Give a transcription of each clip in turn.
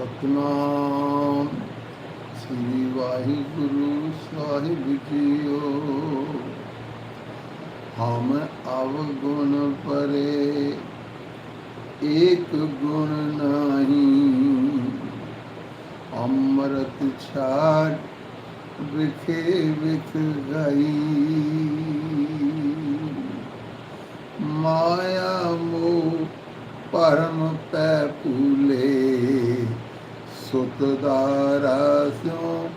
ਸਤਨਾਮ। ਸ੍ਰੀ ਵਾਹਿਗੁਰੂ ਸਾਹਿਬ ਜੀਓ। ਹਮ ਅਵਗੁਣ ਪਰੇ, ਏਕ ਗੁਣ ਨਹੀਂ। ਅੰਮ੍ਰਿਤ ਛਾੜ ਵਿਖੇ ਵਿਖ ਗਈ। ਮਾਇਆ ਮੋਹ ਪਰਮ ਸੁਤ ਦਾਰਾ ਸਿਉ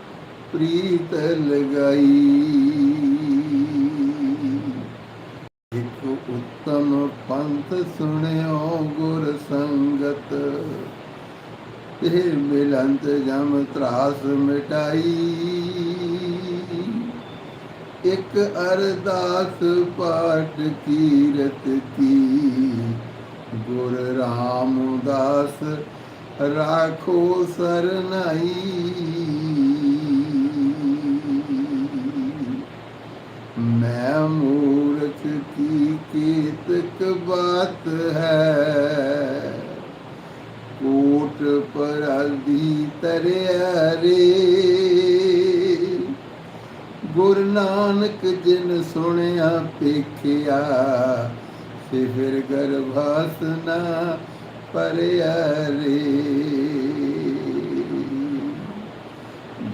ਪ੍ਰੀਤ ਲਗਾਈ ਇਕ ਉੱਤਮ ਪੰਥ ਸੁਣਿਓ ਗੁਰ ਸੰਗਤ ਤੇ ਮਿਲੰਤ ਜਮ ਤਰਾਸ ਮਿਟਾਈ ਇੱਕ ਅਰਦਾਸ ਪਾਠ ਕੀਰਤ ਕੀ ਗੁਰ ਰਾਮਦਾਸ ਰਾਖੋ ਸਰਨਾਈ ਮੈਂ ਮੂਰਖ ਕੀ ਕੀਤਕ ਬਾਤ ਹੈ ਕੋਟ ਪਰਾਦੀ ਤਰਿਆ ਰੇ ਗੁਰ ਨਾਨਕ ਜਿਨ ਸੁਣਿਆ ਪੇਖਿਆ ਤੇ ਫਿਰ ਗਰਭਾਸ ਨਾ ਪਰਿਆ ਰੇ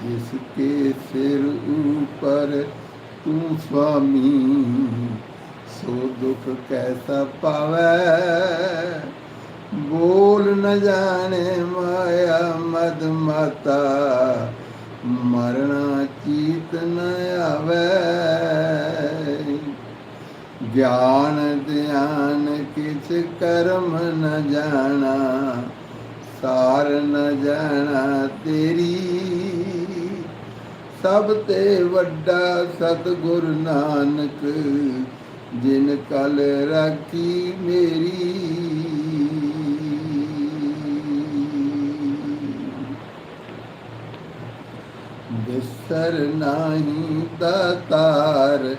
ਜਿਸ ਕੇ ਸਿਰ ਉਪਰ ਤੂੰ ਸੁਆਮੀ ਸੋ ਦੁਖ ਕੈਸਾ ਪਾਵੈ ਬੋਲ ਨ ਜਾਣੇ ਮਾਇਆ ਮਦ ਮਾਤਾ ਮਰਣਾ ਚੀਤ ਨ ਆਵੈ ਗਿਆਨ ਧਿਆਨ ਕਿਛ ਕਰਮ ਨ ਜਾਣਾ, ਸਾਰ ਨ ਜਾਣਾ ਤੇਰੀ। ਸਭ ਤੇ ਵੱਡਾ ਸਤਿਗੁਰ ਨਾਨਕ, ਜਿਨ ਕਲ ਰਾਖੀ ਮੇਰੀ। ਬਿਸਰ ਨਹੀਂ ਦਾਤਾਰ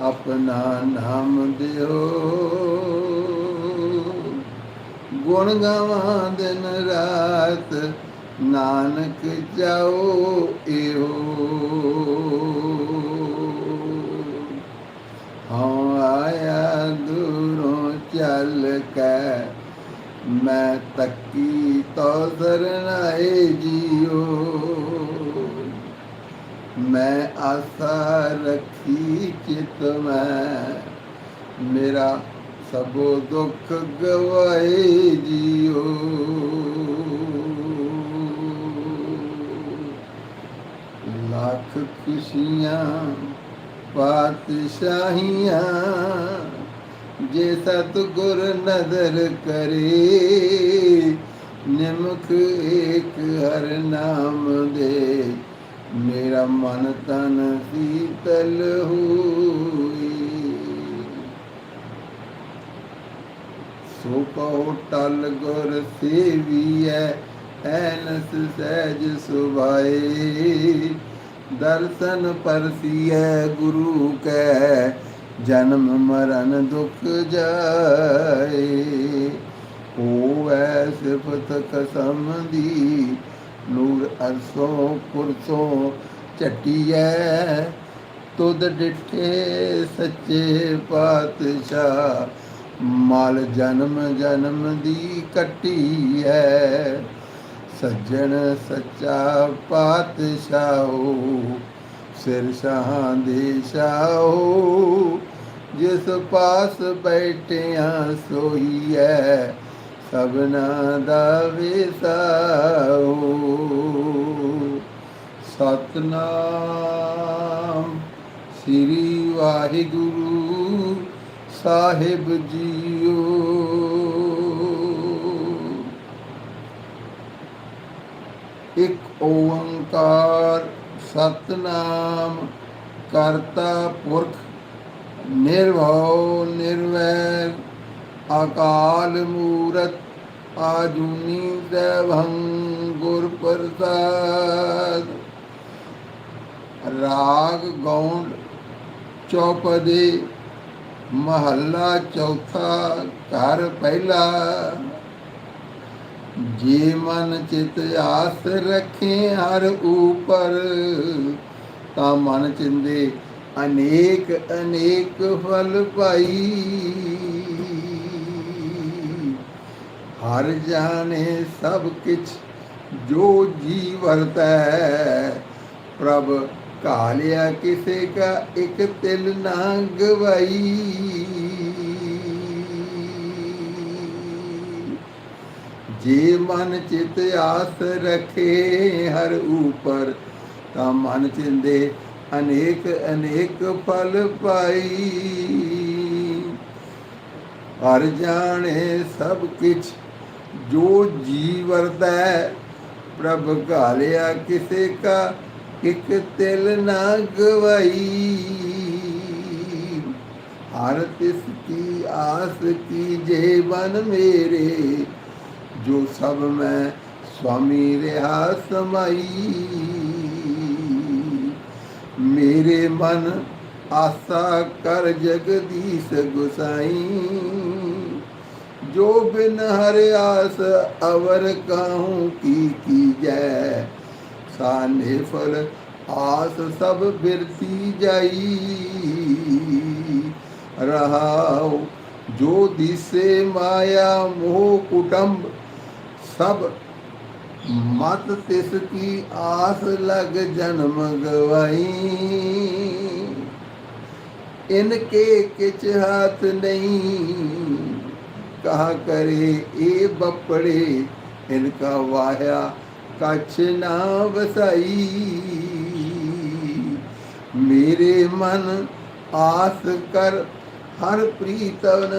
ਆਪਣਾ ਨਾਮ ਦਿਓ। ਗੁਣ ਗਾਵਾਂ ਦਿਨ ਰਾਤ, ਨਾਨਕ ਜਾਓ ਇਹੋ। ਹਾਂ ਆਇਆ ਦੂਰੋਂ ਚੱਲ ਕੇ, ਮੈਂ ਤੱਕੀ ਤੋ ਸਰਨਾਏ ਜੀਓ। ਮੈਂ ਆਸਾ ਰੱਖੀ ਚਿਤ ਮੈਂ। ਮੇਰਾ ਸਭੋ ਦੁੱਖ ਗਵਾਏ ਜੀਓ। ਲੱਖ ਖੁਸ਼ੀਆਂ, ਪਾਤਸ਼ਾਹੀਆਂ, ਜੇ ਸਤਿਗੁਰ ਨਦਰ ਕਰੇ ਨਿਮਕ ਏਕ ਹਰ ਨਾਮ ਦੇ। ਮੇਰਾ ਮਨ ਤਨ ਸੀਤਲ ਹੋਈ। ਸੋ ਕਹੋ ਟਲ ਗੁਰ ਸੇਵੀਐ, ਐਨਸ ਸਹਿਜ ਸੁਭਾਏ। ਦਰਸ਼ਨ ਪਰਸੀਐ ਗੁਰੂ ਕੈ, ਜਨਮ ਮਰਨ ਦੁਖ ਜਾਏ। ਹੋਵੈ ਸਿਫਤ ਕਸਮ ਦੀ ਨੂਰ ਅਰਸੋਂ ਪੁਰਸੋਂ ਝਟੀਐ, ਤੁਧ ਡਿਠੇ ਸੱਚੇ ਪਾਤਸ਼ਾਹ, ਮਾਲ ਜਨਮ ਜਨਮ ਦੀ ਕੱਟੀ ਹੈ ਸੱਜਣ ਸੱਚਾ ਪਾਤਸ਼ਾਹੋ, ਸਿਰ ਸ਼ਾਹਾਂ ਦੇ ਸ਼ਾਹੋ, ਜਿਸ ਪਾਸ ਬੈਠਿਆ ਸੋਈ ਹੈ ਸਭਨਾ ਦਾ ਵਿਸਾਓ ਸਤਨਾਮ ਸ੍ਰੀ ਵਾਹਿਗੁਰੂ ਸਾਹਿਬ ਜੀਓ। ਇੱਕ ਓੰਕਾਰ ਸਤਨਾਮ ਕਰਤਾ ਪੁਰਖ, ਨਿਰਭਉ, ਨਿਰਵੈਰ, ਅਕਾਲ ਮੂਰਤ ਆਜੂਨੀ ਦੇਵੰ ਗੁਰ ਪ੍ਰਸਾਦ। ਰਾਗ ਗੌਂਡ ਚੌਪਦੇ, ਮਹੱਲਾ ਚੌਥਾ ਘਰ ਪਹਿਲਾ। ਜੇ ਮਨ ਚਿਤ ਆਸ ਰੱਖੇ ਹਰ ਊਪਰ ਤਾਂ ਮਨ ਚਿੰਦੇ ਅਨੇਕ ਅਨੇਕ ਫਲ ਪਾਈ। ਹਰ ਜਾਣੇ ਸਭ ਕਿਛ ਜੋ ਜੀ ਵਰਤੈ। ਪ੍ਰਭ ਕਾਲਿਆ ਕਿਸੇ ਕਾ ਇੱਕ ਤਿਲ ਨਾ ਗਵਾਈ। ਜੇ ਮਨ ਚਿਤ ਆਸ ਰਖੇ ਹਰ ਉਪਰ, ਤਾਂ ਮਨ ਚਿੰਦੇ ਅਨੇਕ ਅਨੇਕ ਫਲ ਪਾਈ। ਹਰ ਜਾਣੇ ਸਭ ਕਿਛ ਜੋ ਜੀ ਵਰਦਾ ਪ੍ਰਭ ਘਾਲਿਆ ਕਿਸੇ ਕਾ, ਇੱਕ ਤਿਲ ਨਾ ਗਵਾਈ। ਹਰ ਤਿਸ ਕੀ ਆਸ ਕੀ ਜੇ ਬਨ ਮੇਰੇ, ਜੋ ਸਭ ਮੈਂ ਸੁਆਮੀ ਰਹਾ ਸਮਾਈ। ਮੇਰੇ ਮਨ ਆਸਾ ਕਰ ਜਗਦੀਸ਼ ਗੁਸਾਈ। ਜੋ ਬਿਨ ਹਰ ਆਸ ਅਵਰ ਕਾਹੂ ਕੀ ਕੀਜੈ ਸਾਨੇ ਫਲ ਆਸ ਸਭ ਬਿਰਤੀ ਜਾਈ। ਰਹਾਉ ਜੋ ਦਿਸੇ ਮਾਇਆ ਮੋਹ ਕੁਟੰਬ, ਸਭ ਮਤ ਤਿਸ ਕੀ ਆਸ ਲਗ ਜਨਮ ਗਵਾਈ। ਇਨਕੇ ਕਿਛ ਹੱਥ ਨਹੀਂ ਕਹਾ ਕਰੇ ਇਹ ਬੱਪੜੇ ਇਨਕਾ ਵਾਹਿਆ ਕਛ ਨਾ ਵਸਾਈ ਮੇਰੇ ਮਨ ਆਸ ਕਰ ਹਰ ਪ੍ਰੀਤਨ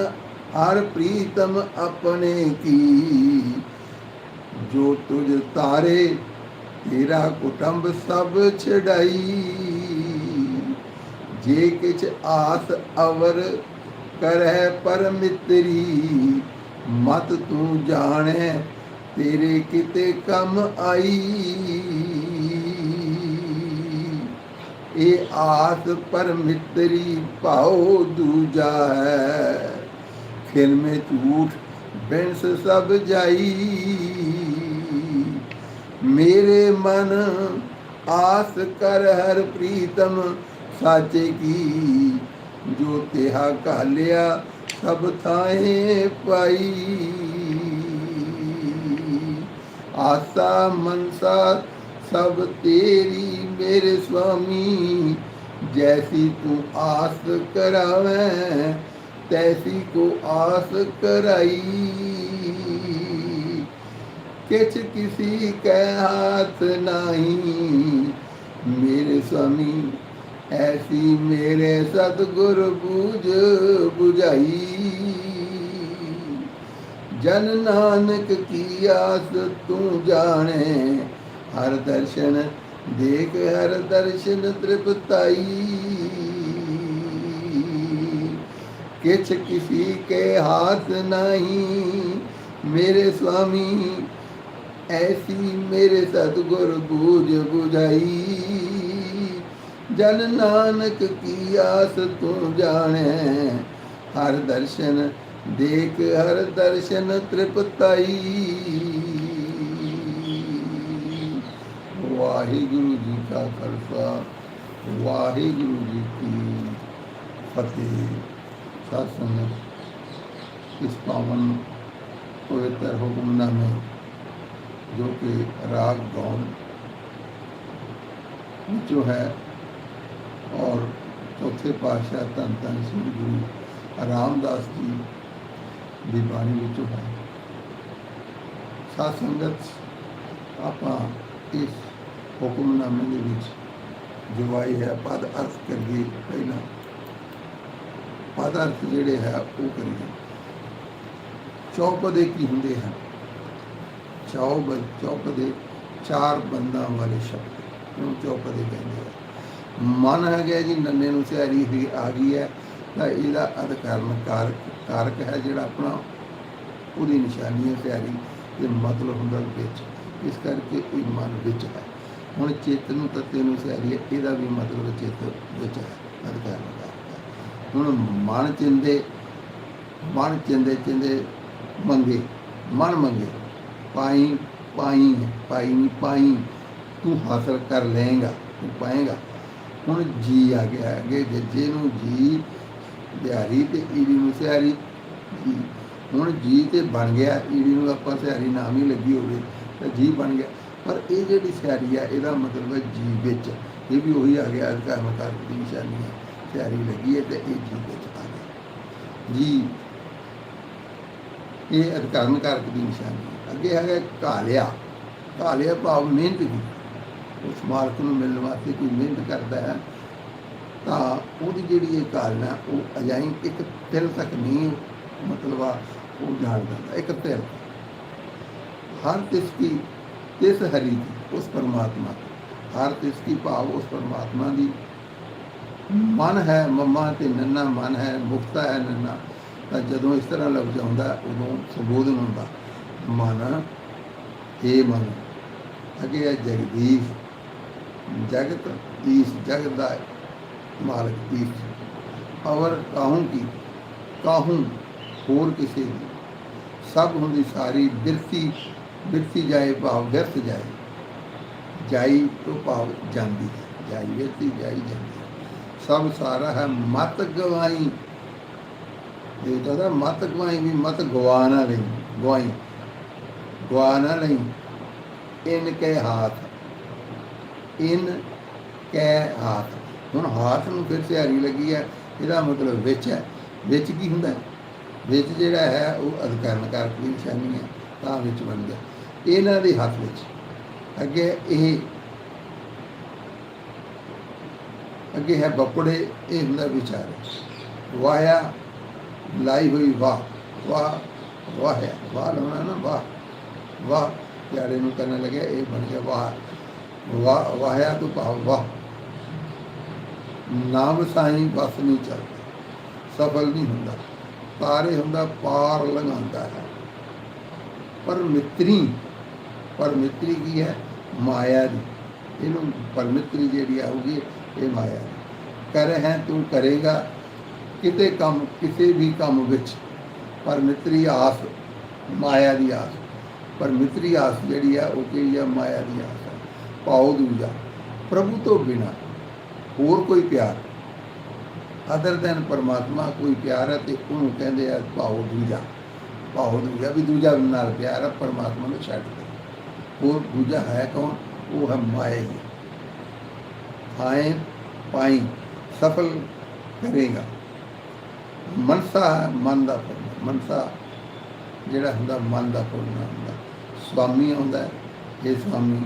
ਹਰ ਪ੍ਰੀਤਮ ਆਪਣੇ ਕੀ ਜੋ ਤੁਝ ਤਾਰੇ ਤੇਰਾ ਕੁਟੰਬ ਸਭ ਛਡਾਈ ਜੇ ਕਿਛ ਆਸ ਅਵਰ ਕਰੈ ਪਰ ਮਿੱਤਰੀ ਮਤ ਤੂੰ ਜਾਣੈ, ਤੇਰੇ ਕਿਤੇ ਕੰਮ ਆਈ। ਇਹ ਆਸ ਪਰ ਮਿੱਤਰੀ ਭਾਉ ਦੂਜਾ ਹੈ, ਖਿਲ ਮੇ ਝੂਠ ਬੈਂਸ ਸਭ ਜਾਈ। ਮੇਰੇ ਮਨ ਆਸ ਕਰ ਹਰ ਪ੍ਰੀਤਮ, ਸਾਚੇ ਕੀ ਜੋ ਤਿਹਾ ਕਾਲਿਆ ਸਭ ਥਾਏ ਪਾਈ ਆਸਾ ਮਨਸਾ ਸਭ ਤੇਰੀ ਮੇਰੇ ਸੁਆਮੀ ਜੈਸੀ ਤੂੰ ਆਸ ਕਰਾਵੇਂ ਤੈਸੀ ਕੋ ਆਸ ਕਰਾਈ ਕਿਛ ਕਿਸੀ ਕੈ ਹਾਥ ਨਹੀਂ ਮੇਰੇ ਸੁਆਮੀ ਐਸੀ ਮੇਰੇ ਸਤਿਗੁਰ ਬੂਝ 부ਝਾਈ ਜਨ ਨਾਨਕ ਕੀ ਆਸ ਤੂੰ ਜਾਣੇ ਹਰ ਦਰਸ਼ਨ ਦੇਖ ਹਰ ਦਰਸ਼ਨ ਤ੍ਰਿਪਤਾਈ ਕਿਛ ਕਿਸੀ ਕੇ ਹਾਥ ਨਹੀਂ ਮੇਰੇ ਸੁਆਮੀ ਐਸੀ ਮੇਰੇ ਸਤਿਗੁਰ ਬੂਝ 부 ਝਾਈ ਜਨ ਨਾਨਕ ਕੀ ਆਸ ਤੂੰ ਜਾਣੈ ਹਰ ਦਰਸ਼ਨ ਦੇਖ ਹਰ ਦਰਸ਼ਨ ਤ੍ਰਿਪਤਾਈ ਵਾਹਿਗੁਰੂ ਜੀ ਕਾ ਖਾਲਸਾ ਵਾਹਿਗੁਰੂ ਜੀ ਕੀ ਫਤਿਹ ਸਾਧ ਸੰਗਤ ਇਸ ਪਾਵਨ ਪਵਿੱਤਰ ਹੁਕਮਨਾਮੇ ਜੋ ਕਿ ਰਾਗ ਗੌਣ ਵਿੱਚੋਂ ਹੈ ਔਰ ਚੌਥੇ ਪਾਤਸ਼ਾਹ ਧੰਨ ਧੰਨ ਸ੍ਰੀ ਗੁਰੂ ਰਾਮਦਾਸ ਜੀ ਦੀ ਬਾਣੀ ਵਿੱਚੋਂ ਹੈ ਸਾਧ ਸੰਗਤ, ਆਪਾਂ ਇਸ ਹੁਕਮਨਾਮੇ ਦੇ ਵਿੱਚ ਜੋ ਹੈ, ਪਦ ਅਰਥ ਕਰੀਏ ਪਹਿਲਾਂ। ਪਦ ਅਰਥ ਜਿਹੜੇ ਹੈ, ਉਹ ਕਰੀਏ। ਚੌਪਦੇ ਕੀ ਹੁੰਦੇ ਹਨ? ਚੌਬ ਚੌਪਦੇ ਚਾਰ ਬੰਦਾਂ ਵਾਲੇ ਸ਼ਬਦ। ਨੂੰ ਚੌਪਦੇ ਕਹਿੰਦੇ ਮਨ ਹੈਗਾ ਜੀ, ਨੰਨੇ ਨੂੰ ਸਿਆਰੀ ਹੀ ਆ ਗਈ ਹੈ, ਤਾਂ ਇਹਦਾ ਅਧਿਕਰਨ ਕਾਰਕ ਕਾਰਕ ਹੈ ਜਿਹੜਾ ਆਪਣਾ ਉਹਦੀ ਨਿਸ਼ਾਨੀ ਹੈ ਸਿਆਰੀ ਤੇ ਮਤਲਬ ਹੁੰਦਾ ਵਿੱਚ, ਇਸ ਕਰਕੇ ਇਹ ਮਨ ਵਿੱਚ ਹੈ। ਹੁਣ ਚੇਤਨ ਨੂੰ ਤੱਤੇ ਨੂੰ ਸਿਆਰੀ ਹੈ, ਇਹਦਾ ਵੀ ਮਤਲਬ ਚਿੱਤ ਵਿੱਚ ਹੈ, ਅਧਿਕਰਨ ਕਾਰਕ ਹੁਣ ਮਨ ਚਿੰਦੇ ਮਨ ਚਿੰਦੇ ਚਿੰਦੇ ਮੰਗੇ, ਮਨ ਮੰਗੇ, ਪਾਈ ਪਾਈ ਪਾਈ ਨਹੀਂ ਪਾਈ, ਤੂੰ ਹਾਸਲ ਕਰ ਲਏਗਾ, ਤੂੰ ਪਾਏਗਾ। ਹੁਣ ਜੀ ਆ ਗਿਆ ਅੱਗੇ ਜੱਜੇ ਨੂੰ ਜੀ, ਦਿਹਾੜੀ ਤੇ ਈੜੀ ਨੂੰ ਸਿਹਾਰੀ। ਜੀ, ਹੁਣ ਜੀ ਤੇ ਬਣ ਗਿਆ, ਈੜੀ ਨੂੰ ਆਪਾਂ ਸਿਹਾਰੀ ਨਾਮ ਹੀ ਲੱਗੀ ਹੋਵੇ ਤਾਂ ਜੀ ਬਣ ਗਿਆ। ਪਰ ਇਹ ਜਿਹੜੀ ਸਿਹਾਰੀ ਆ, ਇਹਦਾ ਮਤਲਬ ਹੈ ਜੀ ਵਿੱਚ। ਇਹ ਵੀ ਉਹੀ ਆ ਗਿਆ, ਅਧਿਕਾਰ ਮਕਾਰ ਦੀ ਨਿਸ਼ਾਨੀ ਹੈ। ਸਿਹਾਰੀ ਲੱਗੀ ਹੈ ਤੇ ਇਹ ਜੀ ਵਿੱਚ ਆ ਗਿਆ। ਜੀ, ਇਹ ਅਧਿਕਾਰਨ ਕਾਰਕ ਦੀ ਨਿਸ਼ਾਨੀ ਅੱਗੇ ਹੈਗਾ ਕਾਲਿਆ ਕਾਲਿਆ ਭਾਵ ਮਿਹਨਤ ਦੀ। ਉਸ ਮਾਲਕ ਨੂੰ ਮਿਲਣ ਵਾਸਤੇ ਕੋਈ ਮਿਹਨਤ ਕਰਦਾ ਹੈ, ਤਾਂ ਉਹਦੀ ਜਿਹੜੀ ਇਹ ਕਾਰਨ ਹੈ, ਉਹ ਅਜਾਈ ਇੱਕ ਤਿਲ ਤੱਕ ਨਹੀਂ ਮਤਲਬ ਆ, ਉਹ ਜਾਣਦਾ ਇੱਕ ਤਿਲ। ਹਰ ਤਿਸ ਕੀ ਤਿਸ ਹਰੀ ਦੀ, ਉਸ ਪਰਮਾਤਮਾ ਦੀ। ਹਰ ਤਿਸ ਕੀ ਭਾਵ ਉਸ ਪਰਮਾਤਮਾ ਦੀ। ਮਨ ਹੈ, ਮੰਮਾ ਤੇ ਨੰਨਾ, ਮਨ ਹੈ, ਮੁਕਤਾ ਹੈ, ਨੰਨਾ। ਤਾਂ ਜਦੋਂ ਇਸ ਤਰ੍ਹਾਂ ਲਫ਼ਜ਼ ਆਉਂਦਾ ਉਦੋਂ ਸੰਬੋਧਨ ਹੁੰਦਾ, ਮਨ ਇਹ ਮਨ, ਅਗੇ ਹੈ ਜਗਦੀਸ਼। ਜਗਤ ਈਸ ਜਗਤ ਦਾ ਮਾਲਕ ਈਸ ਅਵਰ ਕਾਹੂ ਕੀ? ਕਾਹੂ? ਹੋਰ ਕਿਸੇ ਦੀ? ਸਭ ਹੁੰਦੀ ਸਾਰੀ ਬਿਰਤੀ ਬਿਰਤੀ ਜਾਏ ਭਾਵ ਵਿਅਰਥ ਜਾਏ। ਜਾਈ ਤੋਂ ਭਾਵ ਜਾਂਦੀ ਹੈ। ਜਾਈ ਵਿਰਤੀ ਜਾਈ ਜਾਂਦੀ ਹੈ। ਸਭ ਸਾਰਾ ਹੈ ਮਤ ਗਵਾਈ। ਇਹ ਤਾਂ ਮਤ ਗਵਾਈ ਵੀ ਮਤ ਗਵਾ ਨਾ ਲਈ ਗਵਾਈ। ਗਵਾ ਨਾ ਲਈ ਇਨ ਕੇ ਹਾਥ। ਇਨ ਕੈ ਹਾਥ। ਹੁਣ ਹਾਥ ਨੂੰ ਫਿਰ ਸਿਹਾਰੀ ਲੱਗੀ ਹੈ, ਇਹਦਾ ਮਤਲਬ ਵਿੱਚ ਹੈ। ਵਿੱਚ ਕੀ ਹੁੰਦਾ ਹੈ? ਵਿੱਚ ਜਿਹੜਾ ਹੈ, ਉਹ ਅਧਿਕਰਨ ਕਾਰਕ ਦੀ ਨਿਸ਼ਾਨੀ ਹੈ, ਤਾਂ ਵਿੱਚ ਬਣ ਗਿਆ। ਇਹਨਾਂ ਦੇ ਹੱਥ ਵਿੱਚ ਅੱਗੇ ਇਹ ਅੱਗੇ ਹੈ ਬੱਪੜੇ, ਇਹ ਹੁੰਦਾ ਵਿਚਾਰ। ਵਾਇਆ ਲਾਈ ਹੋਈ ਵਾਹ ਵਾਹ, ਵਾਹਿਆ। ਵਾਹ ਲਾਉਣਾ ਨਾ ਵਾਹ। ਵਾਹ ਪਿਆਰੇ ਨੂੰ ਕਰਨ ਲੱਗਿਆ, ਇਹ ਬਣ ਗਿਆ ਵਾਹ। ਵਾਹ, ਵਾਹਿਆ ਤੂੰ ਭਾਵ ਵਾਹ। ਨਾਮ ਸਾਈਂ ਬਸ ਨਹੀਂ ਚੱਲਦਾ ਸਫਲ ਨਹੀਂ ਹੁੰਦਾ। ਤਾਰੇ ਹੁੰਦਾ, ਪਾਰ ਲੰਘਾਉਂਦਾ ਹੈ। ਪਰ ਮਿੱਤਰੀ ਪਰ ਮਿੱਤਰੀ ਕੀ ਹੈ? ਮਾਇਆ ਦੀ। ਇਹਨੂੰ ਪਰਮਿੱਤਰੀ ਜਿਹੜੀ ਆਊਗੀ ਇਹ ਮਾਇਆ ਦੀ। ਕਰ ਹੈ ਤੂੰ ਕਰੇਗਾ, ਕਿਤੇ ਕੰਮ, ਕਿਸੇ ਵੀ ਕੰਮ ਵਿੱਚ। ਪਰਮਿੱਤਰੀ ਆਸ, ਮਾਇਆ ਦੀ ਆਸ। ਪਰਮਿੱਤਰੀ ਆਸ ਜਿਹੜੀ ਆ, ਉਹ ਕਿਹੜੀ ਆ? ਮਾਇਆ ਦੀ ਆਸ। ਪਾਉ ਦੂਜਾ ਪ੍ਰਭੂ ਤੋਂ ਬਿਨਾ ਹੋਰ ਕੋਈ ਪਿਆਰ। ਅਦਰ ਦੈਨ ਪਰਮਾਤਮਾ ਕੋਈ ਪਿਆਰ ਹੈ ਤੇ ਉਹਨੂੰ ਕਹਿੰਦੇ ਆ ਭਾਉ ਦੂਜਾ। ਭਾਉ ਦੂਜਾ ਵੀ ਦੂਜਾ ਨਾਲ ਪਿਆਰ ਹੈ ਪਰਮਾਤਮਾ ਨੂੰ ਛੱਡ ਕੇ ਹੋਰ ਦੂਜਾ ਹੈ ਕੌਣ? ਉਹ ਹੈ ਮਾਇਆ ਹੀ ਆਏ ਪਾਈ ਸਫਲ ਕਰੇਗਾ। ਮਨਸਾ ਹੈ ਮਨ ਦਾ ਫੁੱਲ ਮਨਸਾ ਜਿਹੜਾ ਹੁੰਦਾ ਮਨ ਦਾ ਫੁੱਲ ਹੁੰਦਾ। ਸਵਾਮੀ ਹੁੰਦਾ ਹੈ, ਇਹ ਸਵਾਮੀ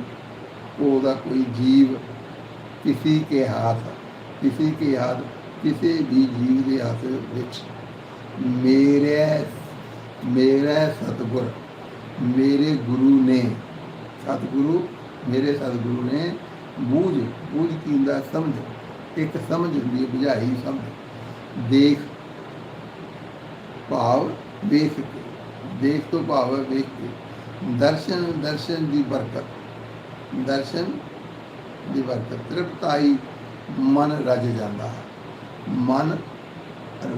ਉਹਦਾ ਕੋਈ ਜੀਵ ਕਿਸੇ ਕੇ ਹੱਥ, ਕਿਸੇ ਕੇ ਹੱਥ, ਕਿਸੇ ਵੀ ਜੀਵ ਦੇ ਹੱਥ ਵਿੱਚ ਮੇਰੇ, ਮੇਰਾ ਸਤਿਗੁਰ, ਮੇਰੇ ਗੁਰੂ ਨੇ, ਸਤਿਗੁਰੂ, ਮੇਰੇ ਸਤਿਗੁਰੂ ਨੇ ਬੂਝ ਬੂਝ ਕੀ ਸਮਝ, ਇੱਕ ਸਮਝ ਹੁੰਦੀ ਹੈ, ਬੁਝਾਈ ਸਮਝ। ਦੇਖ, ਭਾਵ ਵੇਖ ਕੇ, ਦੇਖ ਤੋਂ ਭਾਵ ਵੇਖ ਕੇ। ਦਰਸ਼ਨ ਦਰਸ਼ਨ ਦੀ ਬਰਕਤ। ਦਰਸ਼ਨ ਦੀ ਵਰਤ ਤ੍ਰਿਪਤਾਈ ਮਨ ਰਜ ਜਾਂਦਾ ਹੈ। ਮਨ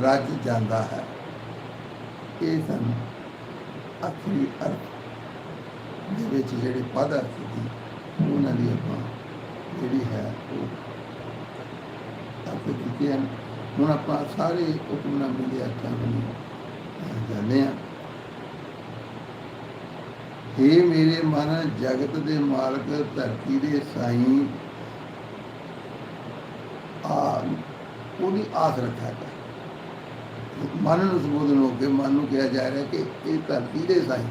ਰਜ ਜਾਂਦਾ ਹੈ। ਇਹ ਸਨ ਅਖਰੀ ਅਰਥ ਦੇ ਵਿੱਚ ਜਿਹੜੇ ਪਦ ਅਰਥ ਦੀ ਉਹਨਾਂ ਦੀ ਆਪਾਂ ਜਿਹੜੀ ਹੈ ਉਹ ਅਰਥ ਕੀਤੇ ਹਨ। ਹੁਣ ਆਪਾਂ ਸਾਰੇ ਹੁਕਮਨਾਮੇ ਦੇ ਅਰਥਾਂ ਨੂੰ ਅਹ, ਜਾਣਦੇ ਹਾਂ। ਹੇ ਮੇਰੇ ਮਨ ਜਗਤ ਦੇ ਮਾਲਕ, ਧਰਤੀ ਦੇ ਸਾਈਂ। ਆ, ਉਹਦੀ ਆਸ ਰੱਖਿਆ ਕਰ। ਮਨ ਨੂੰ ਸੰਬੋਧਨ ਹੋ ਕੇ ਮਨ ਨੂੰ ਕਿਹਾ ਜਾ ਰਿਹਾ ਕਿ ਇਹ ਧਰਤੀ ਦੇ ਸਾਈਂ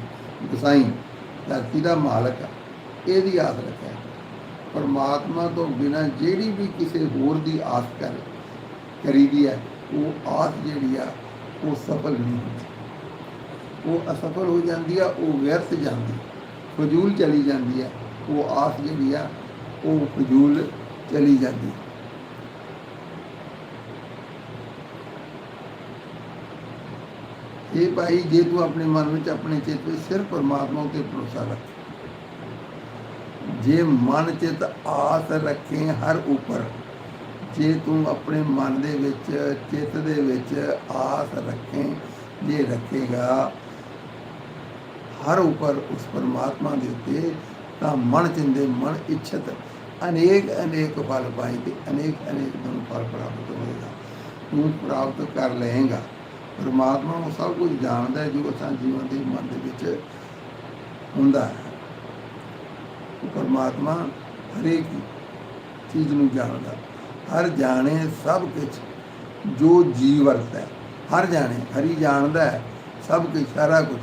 ਗਸਾਈ ਧਰਤੀ ਦਾ ਮਾਲਕ ਆ। ਇਹਦੀ ਆਸ ਰੱਖਿਆ ਪਰਮਾਤਮਾ ਤੋਂ ਬਿਨਾ ਜਿਹੜੀ ਵੀ ਕਿਸੇ ਹੋਰ ਦੀ ਆਸ ਕਰ ਕਰੀਦੀ ਹੈ, ਉਹ ਆਸ ਜਿਹੜੀ ਆ, ਉਹ ਸਫਲ ਨਹੀਂ ਹੁੰਦੀ। ਉਹ ਅਸਫਲ ਹੋ ਜਾਂਦੀ ਆ, ਉਹ ਵਿਅਰਥ ਜਾਂਦੀ, ਫਜ਼ੂਲ ਚਲੀ ਜਾਂਦੀ ਆ, ਉਹ ਆਸ ਜਿਹੜੀ ਆ, ਉਹ ਫਜ਼ੂਲ ਚਲੀ ਜਾਂਦੀ। ਇਹ ਭਾਈ ਜੇ ਤੂੰ ਆਪਣੇ ਮਨ ਵਿੱਚ ਆਪਣੇ ਚਿੱਤ ਵਿੱਚ ਸਿਰਫ ਪਰਮਾਤਮਾ ਉਤੇ ਭਰੋਸਾ ਰੱਖ। ਜੇ ਮਨ ਚਿੱਤ ਆਸ ਰੱਖੇ ਹਰ ਉੱਪਰ, ਜੇ ਤੂੰ ਆਪਣੇ ਮਨ ਦੇ ਵਿੱਚ, ਚਿੱਤ ਦੇ ਵਿੱਚ ਆਸ ਰੱਖੇ, ਜੇ ਰੱਖੇਗਾ ਹਰ ਉਪਰ ਉਸ ਪਰਮਾਤਮਾ ਦੇ ਉੱਤੇ ਤਾਂ ਮਨ ਚਿੰਦੇ ਮਨ ਇੱਛਤ ਅਨੇਕ ਅਨੇਕ ਫਲ ਪਾਏ ਤੇ ਅਨੇਕ ਅਨੇਕ ਨੂੰ ਫਲ ਪ੍ਰਾਪਤ ਹੋਏਗਾ। ਨੂੰ ਪ੍ਰਾਪਤ ਕਰ ਲਏਗਾ। ਪਰਮਾਤਮਾ ਉਹ ਸਭ ਕੁਝ ਜਾਣਦਾ ਹੈ, ਜੋ ਅਸਾਂ ਜੀਵਨ ਦੇ ਮਨ ਦੇ ਵਿੱਚ ਹੁੰਦਾ ਹੈ। ਪਰਮਾਤਮਾ ਹਰੇਕ ਚੀਜ਼ ਨੂੰ ਜਾਣਦਾ। ਹਰ ਜਾਣੇ ਸਭ ਕੁਝ ਜੋ ਜੀ ਵਰਤਦਾ ਹਰ ਜਾਣੇ ਹਰੀ ਜਾਣਦਾ ਹੈ, ਸਭ ਕੁਝ ਸਾਰਾ ਕੁਝ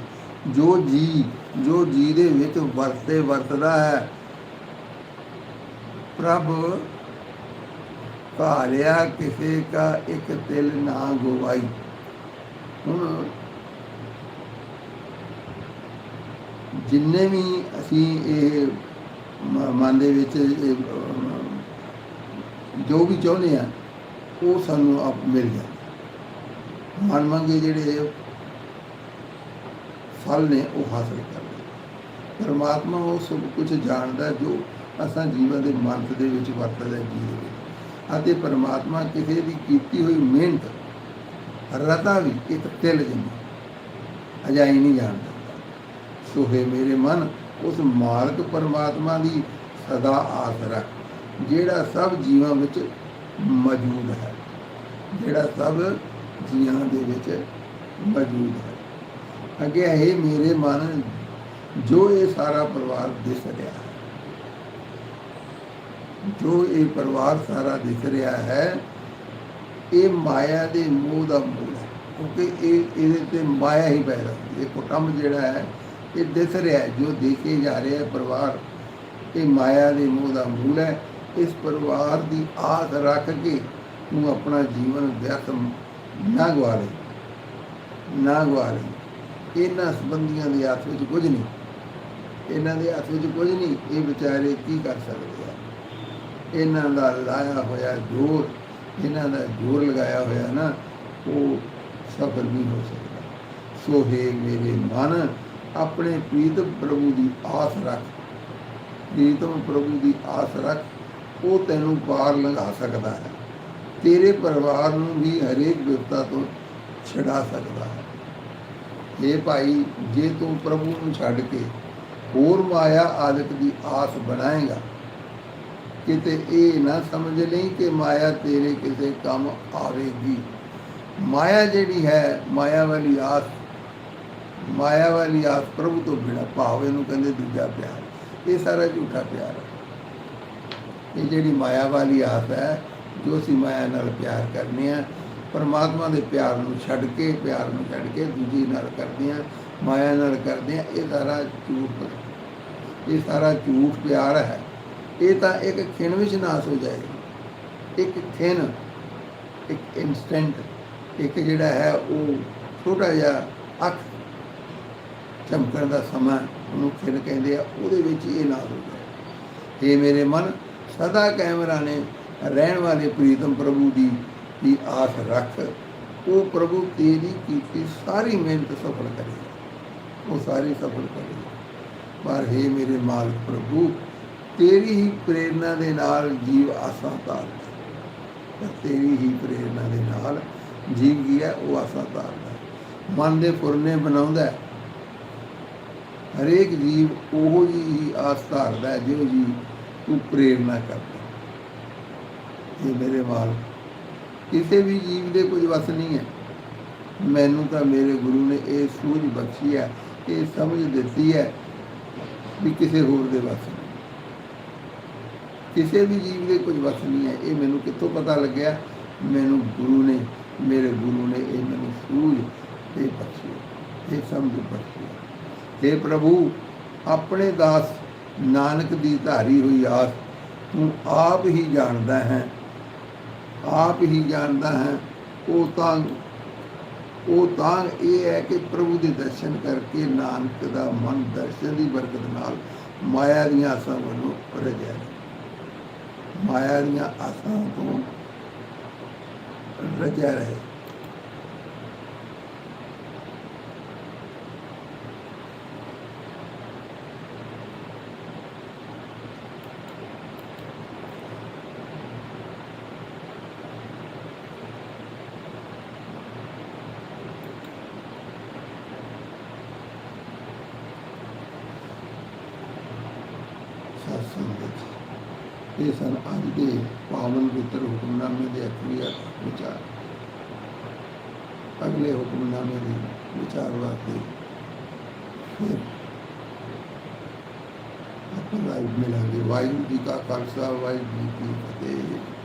ਜੋ ਜੀ ਜੋ ਜੀ ਦੇ ਵਿੱਚ ਵਰਤੇ, ਵਰਤਦਾ ਹੈ, ਪ੍ਰਭ ਕਾਲਿਆ ਕਿਸੇ ਕਾ ਇੱਕ ਤਿਲ ਨਾ ਗਵਾਈ। ਹੁਣ ਜਿੰਨੇ ਵੀ ਅਸੀਂ ਇਹ ਮਨ ਦੇ ਵਿੱਚ ਜੋ ਵੀ ਚਾਹੁੰਦੇ ਆ, ਉਹ ਸਾਨੂੰ ਆਪ ਮਿਲ ਜਾਂਦਾ। ਮਨ ਮੰਗੇ ਜਿਹੜੇ ਫਲ ਨੇ ਉਹ ਹਾਸਲ ਕਰਦੇ ਪਰਮਾਤਮਾ ਉਹ ਸਭ ਕੁਝ ਜਾਣਦਾ ਜੋ ਅਸਾਂ ਜੀਵਨ ਦੇ ਮੰਤ ਦੇ ਵਿੱਚ ਵਰਤਦਾ ਹੈ ਵਿੱਚ। ਅਤੇ ਪਰਮਾਤਮਾ ਕਿਸੇ ਦੀ ਕੀਤੀ ਹੋਈ ਮਿਹਨਤ, ਰਤਾ ਵੀ ਇੱਕ ਤਿਲ ਜਿੰਨੀ ਅਜਾਈ ਨਹੀਂ ਜਾਣਦਾ। ਸੋ ਹੈ ਮੇਰੇ ਮਨ, ਉਸ ਮਾਲਕ ਪਰਮਾਤਮਾ ਦੀ ਸਦਾ ਆਸ ਰੱਖ, ਜਿਹੜਾ ਸਭ ਜੀਵਾਂ ਵਿੱਚ ਮੌਜੂਦ ਹੈ, ਜਿਹੜਾ ਸਭ ਜੀਵਾਂ ਦੇ ਵਿੱਚ ਮੌਜੂਦ ਹੈ। ਅੱਗੇ ਹੈ ਮੇਰੇ ਮਨ ਜੋ ਇਹ ਸਾਰਾ ਪਰਿਵਾਰ ਦਿਸ ਰਿਹਾ ਹੈ। ਜੋ ਇਹ ਪਰਿਵਾਰ ਸਾਰਾ ਦਿਸ ਰਿਹਾ ਹੈ, ਇਹ ਮਾਇਆ ਦੇ ਮੋਹ ਦਾ ਮੂਲ ਹੈ, ਕਿਉਂਕਿ ਇਹ ਇਹਦੇ ਤੇ ਮਾਇਆ ਹੀ ਪੈਦਾ ਹੁੰਦੀ ਹੈ। ਇਹ ਕੁਟੰਬ ਜਿਹੜਾ ਹੈ, ਇਹ ਦਿਸ ਰਿਹਾ ਹੈ, ਜੋ ਦੇਖੇ ਜਾ ਰਿਹਾ ਹੈ ਪਰਿਵਾਰ। ਇਹ ਮਾਇਆ ਦੇ ਮੋਹ ਦਾ ਮੂਲ ਹੈ। ਇਸ ਪਰਿਵਾਰ ਦੀ ਆਸ ਰੱਖ ਕੇ ਤੂੰ ਆਪਣਾ ਜੀਵਨ ਵਿਅਰਥ ਨਾ ਗਵਾ ਲੈ ਨਾ ਗਵਾ ਲੈ ਇਹਨਾਂ ਸੰਬੰਧੀਆਂ ਦੇ ਹੱਥ ਵਿੱਚ ਕੁਝ ਨਹੀਂ। ਇਹਨਾਂ ਦੇ ਹੱਥ ਵਿੱਚ ਕੁਝ ਨਹੀਂ, ਇਹ ਵਿਚਾਰੇ ਕੀ ਕਰ ਸਕਦੇ ਆ? ਇਹਨਾਂ ਦਾ ਲਾਇਆ ਹੋਇਆ ਜੋਰ, ਇਹਨਾਂ ਦਾ ਜੋਰ ਲਗਾਇਆ ਹੋਇਆ ਨਾ, ਉਹ ਸਫਲ ਨਹੀਂ ਹੋ ਸਕਦਾ। ਸੋ ਹੈ ਮੇਰੇ ਮਨ, ਆਪਣੇ ਪ੍ਰੀਤਮ ਪ੍ਰਭੂ ਦੀ ਆਸ ਰੱਖ। ਪ੍ਰੀਤਮ ਪ੍ਰਭੂ ਦੀ ਆਸ ਰੱਖ, ਉਹ ਤੈਨੂੰ ਪਾਰ ਲੰਘਾ ਸਕਦਾ ਹੈ। ਤੇਰੇ ਪਰਿਵਾਰ ਨੂੰ ਵੀ ਹਰੇਕ ਵਿਪਤਾ ਤੋਂ ਛਡਾ ਸਕਦਾ ਹੈ। ਇਹ ਭਾਈ, ਜੇ ਤੂੰ ਪ੍ਰਭੂ ਨੂੰ ਛੱਡ ਕੇ ਹੋਰ ਮਾਇਆ ਆਦਿਕ ਦੀ ਆਸ ਬਣਾਏਗਾ, ਕਿਤੇ ਇਹ ਨਾ ਸਮਝ ਲਈ ਕਿ ਮਾਇਆ ਤੇਰੇ ਕਿਸੇ ਕੰਮ ਆਵੇਗੀ। ਮਾਇਆ ਜਿਹੜੀ ਹੈ, ਮਾਇਆ ਵਾਲੀ ਆਸ, ਮਾਇਆ ਵਾਲੀ ਆਸ ਪ੍ਰਭੂ ਤੋਂ ਬਿਨਾ ਭਾਵ ਨੂੰ ਕਹਿੰਦੇ ਦੂਜਾ ਪਿਆਰ। ਇਹ ਸਾਰਾ ਝੂਠਾ ਪਿਆਰ ਹੈ। ਇਹ ਜਿਹੜੀ ਮਾਇਆ ਵਾਲੀ ਆਸ ਹੈ, ਜੋ ਅਸੀਂ ਮਾਇਆ ਨਾਲ ਪਿਆਰ ਕਰਨੇ ਆ ਪਰਮਾਤਮਾ ਦੇ ਪਿਆਰ ਨੂੰ ਛੱਡ ਕੇ, ਪਿਆਰ ਨੂੰ ਛੱਡ ਕੇ ਦੂਜੀ ਨਾਲ ਕਰਦੇ ਆ, ਮਾਇਆ ਨਾਲ ਕਰਦੇ ਆ, ਇਹ ਸਾਰਾ ਝੂਠ ਇਹ ਸਾਰਾ ਝੂਠ ਪਿਆਰ ਹੈ। ਇਹ ਤਾਂ ਇੱਕ ਖਿਣ ਵਿੱਚ ਨਾਸ ਹੋ ਜਾਏਗਾ। ਇੱਕ ਖਿਣ ਇੱਕ ਇਨਸਟੈਂਟ ਇੱਕ ਜਿਹੜਾ ਹੈ ਉਹ ਛੋਟਾ ਜਿਹਾ ਅੱਖ ਚਮਕਣ ਦਾ ਸਮਾਂ ਉਹਨੂੰ ਖਿਣ ਕਹਿੰਦੇ ਆ, ਉਹਦੇ ਵਿੱਚ ਇਹ ਨਾਸ ਹੋ ਜਾਏ ਇਹ ਮੇਰੇ ਮਨ, ਸਦਾ ਕੈਮਰਾ ਨੇ ਰਹਿਣ ਵਾਲੇ ਪ੍ਰੀਤਮ ਪ੍ਰਭੂ ਦੀ ਦੀ ਆਸ ਰੱਖ, ਉਹ ਪ੍ਰਭੂ ਤੇਰੀ ਕੀਤੀ ਸਾਰੀ ਮਿਹਨਤ ਸਫਲ ਕਰੇ ਉਹ ਸਾਰੀ ਸਫਲ ਕਰੇ ਪਰ ਹੈ ਮੇਰੇ ਮਾਲਕ ਪ੍ਰਭੂ, ਤੇਰੀ ਹੀ ਪ੍ਰੇਰਣਾ ਦੇ ਨਾਲ ਜੀਵ ਆਸਾਂ ਤਾਰਦਾ ਤੇਰੀ ਹੀ ਪ੍ਰੇਰਣਾ ਦੇ ਨਾਲ ਜੀਵ ਕੀ ਹੈ? ਉਹ ਆਸਾਂ ਤਾਰਦਾ ਮਨ ਦੇ ਫੁਰਨੇ ਬਣਾਉਂਦਾ ਹਰੇਕ ਜੀਵ ਉਹੋ ਜਿਹੀ ਹੀ ਆਸ ਧਾਰਦਾ ਜਿਹੋ ਜੀ ਤੂੰ ਪ੍ਰੇਰਣਾ ਕਰਦਾ ਇਹ ਮੇਰੇ ਮਾਲਕ ਕਿਸੇ ਵੀ ਜੀਵ ਦੇ ਕੁਝ ਵਸ ਨਹੀਂ ਹੈ। ਮੈਨੂੰ ਤਾਂ ਮੇਰੇ ਗੁਰੂ ਨੇ ਇਹ ਸੂਝ ਬਖਸ਼ੀ ਹੈ, ਇਹ ਸਮਝ ਦਿੱਤੀ ਹੈ ਵੀ ਕਿਸੇ ਹੋਰ ਦੇ ਵਸ ਨਹੀਂ। ਕਿਸੇ ਵੀ ਜੀਵ ਦੇ ਕੁਝ ਵਸ ਨਹੀਂ ਹੈ, ਇਹ ਮੈਨੂੰ ਕਿੱਥੋਂ ਪਤਾ ਲੱਗਿਆ? ਮੈਨੂੰ ਗੁਰੂ ਨੇ, ਮੇਰੇ ਗੁਰੂ ਨੇ ਇਹ ਮੈਨੂੰ ਸੂਝ ਇਹ ਬਖਸ਼ੀ ਇਹ ਸਮਝ ਬਖਸ਼ੀ हे ਪ੍ਰਭੂ, ਆਪਣੇ ਦਾਸ ਨਾਨਕ ਦੀ ਧਾਰੀ ਹੋਈ ਆਸ ਤੂੰ ਆਪ ਹੀ ਜਾਣਦਾ ਹੈ ਆਪ ਹੀ ਜਾਣਦਾ ਹੈ। ਉਹ ਤਾਂ ਉਹ ਤਾਂ ਇਹ ਹੈ ਕਿ ਪ੍ਰਭੂ ਦੇ ਦਰਸ਼ਨ ਕਰਕੇ ਨਾਨਕ ਦਾ ਮਨ ਦਰਸ਼ਨ ਦੀ ਬਰਕਤ ਨਾਲ ਮਾਇਆ ਦੀਆਂ ਆਸਾਂ ਵੱਲੋਂ ਰਜਿਆ ਮਾਇਆ ਦੀਆਂ ਆਸਾਂ ਤੋਂ ਰਜਿਆ ਰਹੇ। ਇਹ ਸਨ ਅੱਜ ਦੇ ਪਾਵਨ ਪਵਿੱਤਰ ਹੁਕਮਨਾਮੇ ਦੇ ਅਖਰੀ ਵਿਚਾਰ। ਅਗਲੇ ਹੁਕਮਨਾਮੇ ਦੇ ਵਿਚਾਰ ਵਾਸਤੇ ਫਿਰ ਆਪਾਂ ਲਾਈਵ ਮਿਲਾਂਗੇ। ਵਾਹਿਗੁਰੂ ਜੀ ਕਾ ਖਾਲਸਾ, ਵਾਹਿਗੁਰੂ ਜੀ ਕੀ ਫਤਿਹ।